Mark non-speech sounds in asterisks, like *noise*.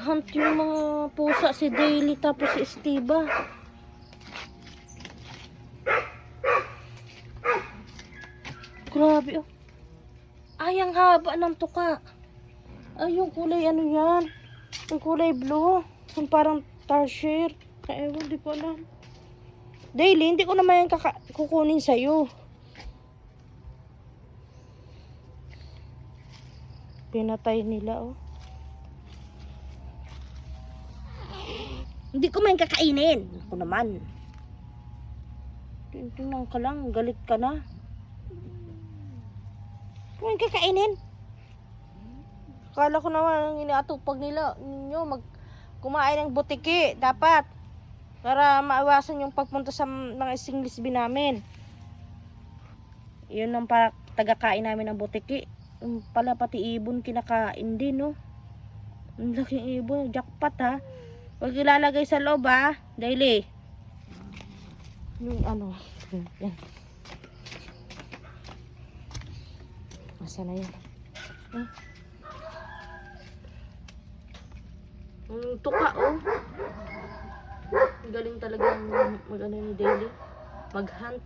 naghahunt yung mga pusa si Daily tapos si Estiva. Grabe oh. Ay, ang haba ng tuka. Ay, yung kulay ano yan? Yung kulay blue. Yung parang tarsier. Ewan, di ko alam. Daily, hindi ko naman yan kukunin sa'yo. Pinatay nila, oh. Hindi ko man kakainin. Ako naman. Tingnan ka lang, galit ka na. Kung kakainin. Akala ko naman ang inaatupag nila ninyo mag kumain ng butiki dapat para maiwasan yung pagpunta sa mga singlisbi namin. Yun ang para tagakain namin ng butiki. Pala pati ibon kinakain din, no? Ang laking ibon, jackpot ha. Huwag ilalagay sa loob ha, daily. Yung ano, *laughs* yan. Asa na yan? Huh? Ang tuka oh. Galing talagang mag ano ni Daily. Mag-hunt.